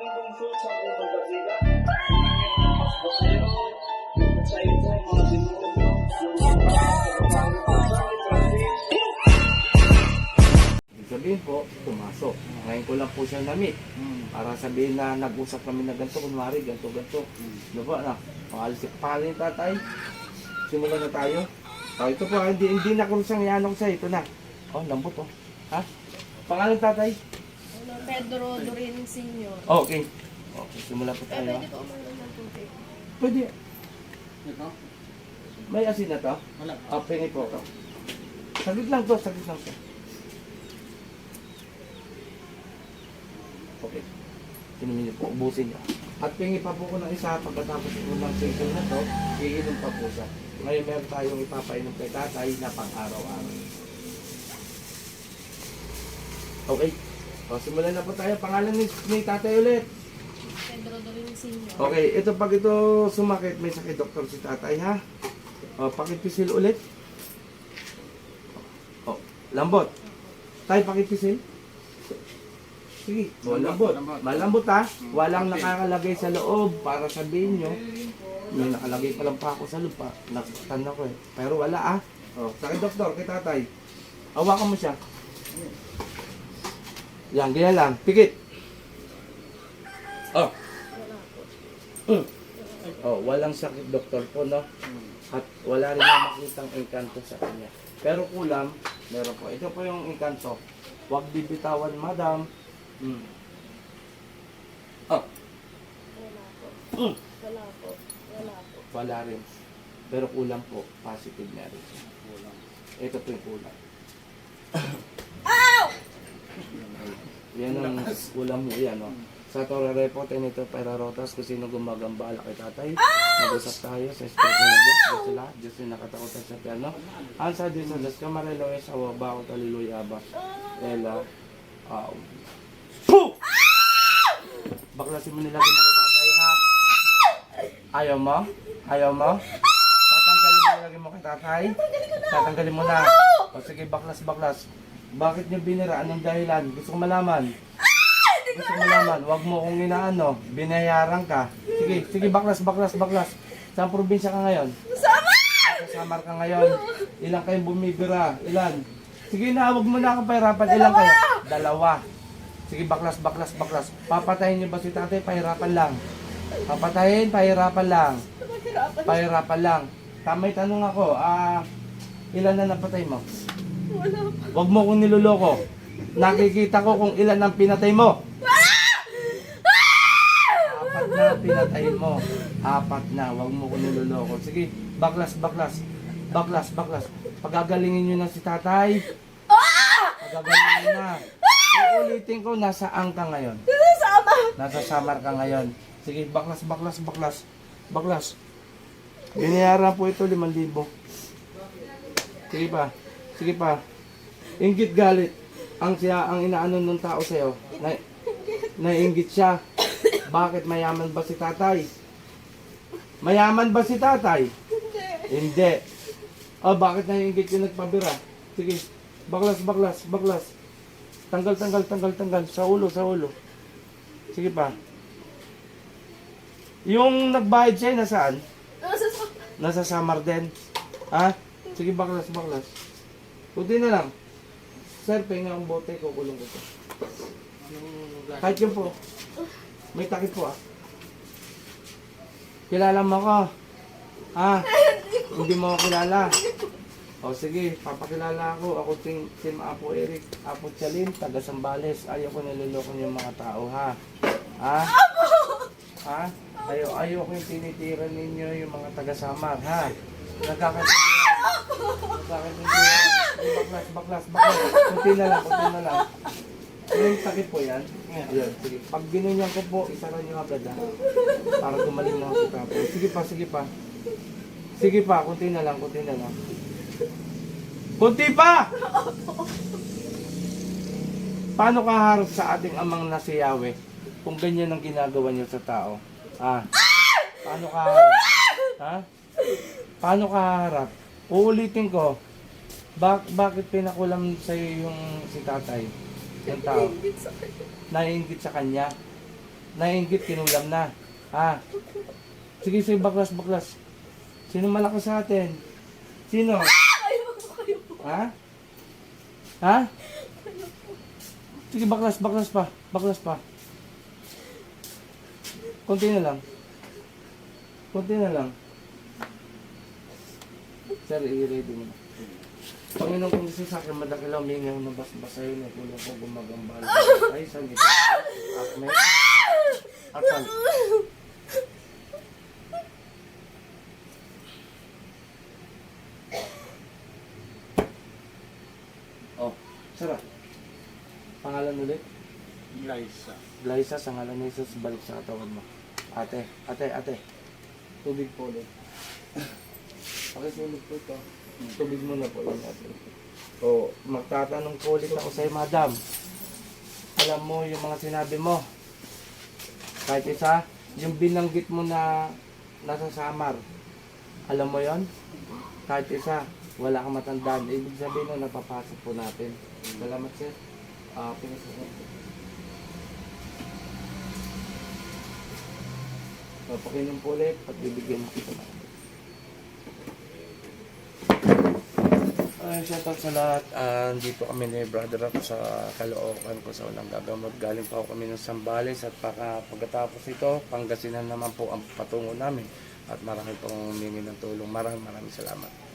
Magandang bungso sa unang basila. Sa ito, mga Ibig sabihin po, pumasok. Ngayon ko lang po siya na-meet. Para sabihin na nag-usap kami na ganito, kunwari, ganito, ganito. Ano ba, na? Pangalis, pangalan ni tatay. Simulan na tayo. Oh, ito po, hindi, hindi na kung siyang yanong sa ito na. Oh, lambot oh. Ha? Pangalan tatay? Pedro Dorin Senior. Oh, okay. Okay, simulan po Eh, tayo. pwede po umanon ng tubig. Pwede. Ito? May asin na to? Wala. Oh, pengi po ako. Saglit lang to, saglit lang to. Okay. Sinumin niyo po, ubusin niyo. At pingi pa po ko ng isa pagkatapos po ng session na to, iinom pa po siya. Ngayon meron tayong ipapainom kay tatay na pang araw-araw. Okay. O, simulan na po tayo. Pangalan ni, ni tatay ulit. Pedro Dorin Senior. Okay, ito pag ito sumakit, may sakit doktor si tatay ha. O, pakipisil ulit. O, lambot. Tay, pakipisil. Sige, o, lambot. Lambot. Malambot ha. Walang Okay. nakakalagay sa loob para sabihin nyo. May nakalagay pa lang pa ako sa loob pa. Nasaktan ako eh. Pero wala ah. O, sakit doktor, kay tatay. Hawakan mo siya. Yan, ganyan lang. Pikit. Oh. Mm. Oh, walang sakit doktor po, no? At wala rin na makitang engkanto sa kanya. Pero kulang, meron po. Ito po yung engkanto. Huwag bibitawan, madam. Mm. Oh, Wala po. Mm. Wala po. Wala po. wala rin. Pero kulang po. Positive na rin siya. Ito po yung kulang. Yan ang kulang mo yan, no? Sa Torre Report, nito para rotas kung sino gumagambala kay tatay. Mag-usap tayo sa Espiritu ng Diyos. Diyos sila, Diyos yung nakatakutan sa piano. Ang sa Diyos Diyos, kamarelo sa waba ko taliluya ba. Ela, aw. Puh! Baklasin mo nila kung kay tatay, ha? Ayaw mo? Ayaw mo? Tatanggalin mo lagi mo kay tatay? Tatanggalin mo na. O sige, baklas, baklas. Bakit niyo binira? Anong dahilan? Gusto ko malaman. Gusto ko malaman. Huwag mo kong inaano. Binayaran ka. Sige, sige, baklas, baklas, baklas. Saan probinsya ka ngayon? Samar! Samar ka ngayon. Ilan kayong bumibira? Ilan? Sige na, huwag mo na akong pahirapan. Ilan kayo? Dalawa. Sige, baklas, baklas, baklas. Papatayin niyo ba si tatay? Pahirapan lang. Papatayin, pahirapan lang. Pahirapan lang. Tamay tanong ako, ah, ilan na napatay mo? Wala. Huwag mo kong niloloko. Nakikita ko kung ilan ang pinatay mo. Apat na pinatay mo. Apat na. Huwag mo kong niloloko. Sige, baklas, baklas. Baklas, baklas. Pagagalingin nyo na si tatay. Pagagalingin na. Uulitin ko, nasaan ka ngayon? Sama! Nasa Samar ka ngayon. Sige, baklas, baklas, baklas. Baklas. Binayaran po ito, 5,000. Sige pa. Sige pa. Inggit galit. Ang siya, ang inaano ng tao sa'yo. Na, nainggit siya. Bakit mayaman ba si tatay? Mayaman ba si tatay? Hindi. Hindi. Oh, bakit naiinggit yung nagpabira? Sige. Baklas, baklas, baklas. Tanggal, tanggal, tanggal, tanggal. Sa ulo, sa ulo. Sige pa. Yung nagbayad sa'yo, nasaan? Nasa sa... Nasa Samar din. Ha? Sige, baklas, baklas. Kunti na lang. Sir, pahinga ang bote, kukulong ko to. Kahit yun po. May takip po ah. Kilala mo ko. Ha? Hindi mo ako kilala. O sige, papakilala ako. Ako ting Tim Apo Eric, Apo Chalin, taga Sambales. Ayaw ko niloloko yung mga tao, ha? Ha? Ha? Ayaw, ayaw ko yung tinitira ninyo yung mga taga Samar, ha? Nagkakaintindihan. Nagkakaintindihan. Baklas, baklas, baklas. Kunti na lang, kunti na lang. Yung sakit po yan. Yan, sige. Pag ginunyan ko po, isara nyo agad ha. Para gumaling na ako tatay. Sige pa, sige pa. Sige pa, kunti na lang, kunti na lang. Kunti pa! Paano ka harap sa ating amang nasa Yahweh kung ganyan ang ginagawa niyo sa tao? Ha? Paano ka harap? Ha? Paano ka harap? Uulitin ko. Bak bakit pinakulam sa yung si tatay? Yung tao? Ingit sa kanya. Naiingit sa kanya. Nainggit, kinulam na. Ha? Sige, sige, baklas, baklas. Sino malakas sa atin? Sino? Ha? Ha? Sige, baklas, baklas pa. Baklas pa. Konti na lang. Konti na lang. Sir, i-ready mo na. Panginoon kung gusto sa akin, malaki lang humingi ako ng bas-basayo na kulo ko gumagambala. Ay, saan ito? Akme? Asan? Oh, sarap. Pangalan ulit? Liza. Glyza, sa ngalan ni Jesus, balik sa katawan mo. Ate, ate, ate. Tubig po ulit. Pakisulog po ito. Tubig mo na po yun ate. O, magtatanong po ulit ako sa'yo, madam. Alam mo yung mga sinabi mo. Kahit isa, yung binanggit mo na nasa Samar. Alam mo yon? Kahit isa, wala kang matandaan. Ibig sabihin na napapasok po natin. Salamat sir. Ah, pinasasok. Papakinom po ulit at bibigyan kita. Ay, shoutout sa lahat. Ah, dito kami ni Brother Rock sa Caloocan ko sa unang gagamot. Galing pa ako kami ng Sambales at paka, pagkatapos ito, Pangasinan naman po ang patungo namin. At marami pong humingi ng tulong. Maraming maraming salamat.